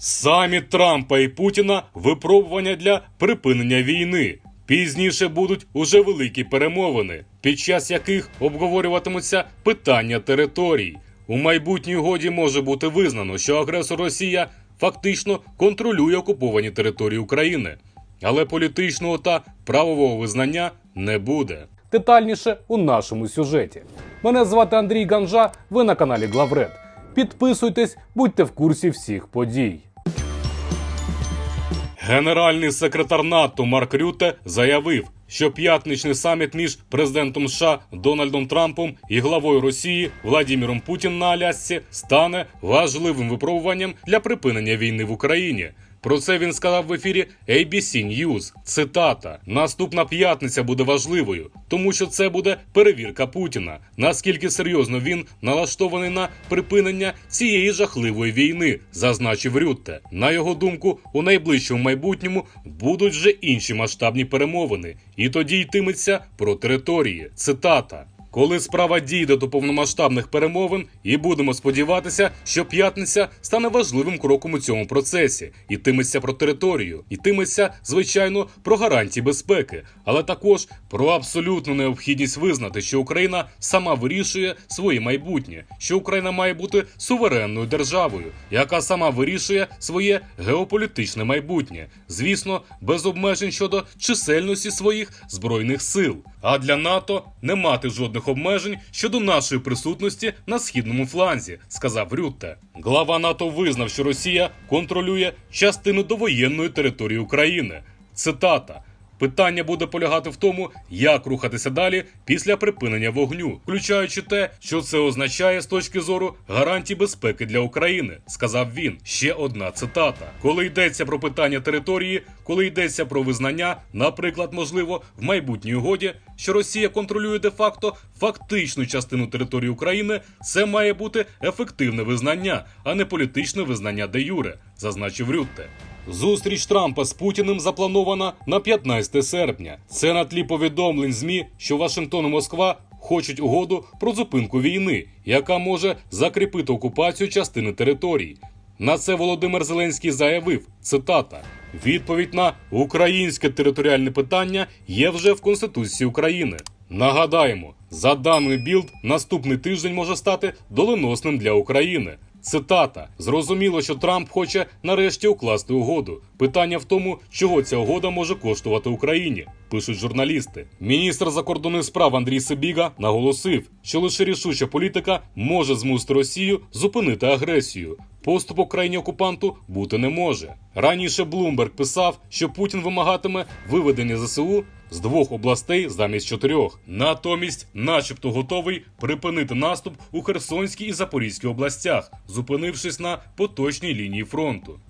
Саміт Трампа і Путіна випробування для припинення війни. Пізніше будуть уже великі перемовини, під час яких обговорюватимуться питання територій. У майбутній годі може бути визнано, що агресор Росія фактично контролює окуповані території України, але політичного та правового визнання не буде. Детальніше у нашому сюжеті. Мене звати Андрій Ганжа. Ви на каналі Главред. Підписуйтесь, будьте в курсі всіх подій. Генеральний секретар НАТО Марк Рюте заявив, що п'ятничний саміт між президентом США Дональдом Трампом і главою Росії Владіміром Путін на Алясці стане важливим випробуванням для припинення війни в Україні. Про це він сказав в ефірі ABC News. Цитата: Наступна п'ятниця буде важливою, тому що це буде перевірка Путіна. Наскільки серйозно він налаштований на припинення цієї жахливої війни, зазначив Рютте. На його думку, у найближчому майбутньому будуть вже інші масштабні перемовини, і тоді йтиметься про території. Цитата. Коли справа дійде до повномасштабних перемовин, і будемо сподіватися, що п'ятниця стане важливим кроком у цьому процесі. Йтиметься про територію, йтиметься, звичайно, про гарантії безпеки, але також про абсолютну необхідність визнати, що Україна сама вирішує своє майбутнє, що Україна має бути суверенною державою, яка сама вирішує своє геополітичне майбутнє, звісно, без обмежень щодо чисельності своїх збройних сил. А для НАТО не мати жодних обмежень щодо нашої присутності на східному фланзі, сказав Рютте. Глава НАТО визнав, що Росія контролює частину довоєнної території України. Цитата. Питання буде полягати в тому, як рухатися далі після припинення вогню, включаючи те, що це означає з точки зору гарантій безпеки для України, сказав він. Ще одна цитата: коли йдеться про питання території, коли йдеться про визнання, наприклад, можливо, в майбутній угоді, що Росія контролює де-факто фактичну частину території України, це має бути ефективне визнання, а не політичне визнання де юре, зазначив Рютте. Зустріч Трампа з Путіним запланована на 15 серпня. Це на тлі повідомлень ЗМІ, що Вашингтон і Москва хочуть угоду про зупинку війни, яка може закріпити окупацію частини територій. На це Володимир Зеленський заявив: цитата. Відповідь на українське територіальне питання є вже в Конституції України. Нагадаємо, за даними Білд, наступний тиждень може стати доленосним для України. Цитата: зрозуміло, що Трамп хоче нарешті укласти угоду. Питання в тому, чого ця угода може коштувати Україні, пишуть журналісти. Міністр закордонних справ Андрій Сибіга наголосив, що лише рішуча політика може змусити Росію зупинити агресію. Поступу країні окупанту бути не може. Раніше Блумберг писав, що Путін вимагатиме виведення ЗСУ з двох областей замість чотирьох. Натомість, начебто, готовий припинити наступ у Херсонській і Запорізькій областях, зупинившись на поточній лінії фронту.